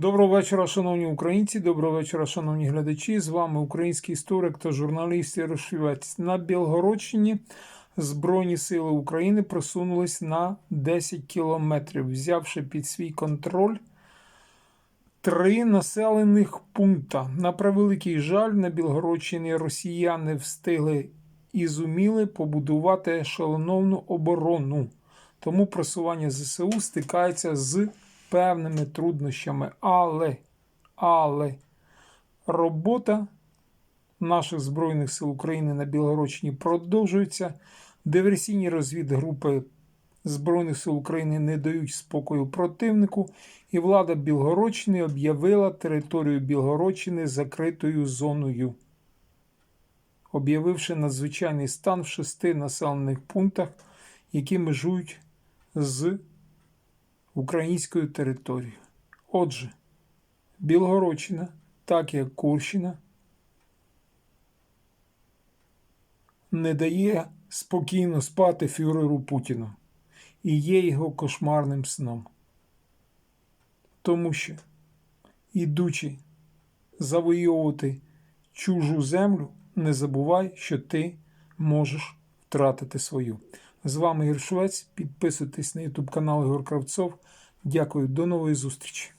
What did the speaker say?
Доброго вечора, шановні українці. Доброго вечора, шановні глядачі. З вами український історик та журналіст Ярошівець. На Білгородщині Збройні Сили України просунулись на 10 кілометрів, взявши під свій контроль три населених пункта. На превеликий жаль, на Білгородщині росіяни встигли і зуміли побудувати ешелоновну оборону. Тому просування ЗСУ стикається з певними труднощами. Але, але робота наших Збройних сил України на Білгородщині продовжується. Диверсійні розвідгрупи Збройних сил України не дають спокою противнику, і влада Білгородщини об'явила територію Білгородщини закритою зоною, об'явивши надзвичайний стан в шести населених пунктах, які межують з українською територією. Отже, Білгородщина, так як Курщина, не дає спокійно спати фюреру Путіну і є його кошмарним сном. Тому що, ідучи завоювати чужу землю, не забувай, що ти можеш втратити свою. З вами Ігор Швець. Підписуйтесь на YouTube канал Ігор Кравцов. Дякую, до нової зустрічі.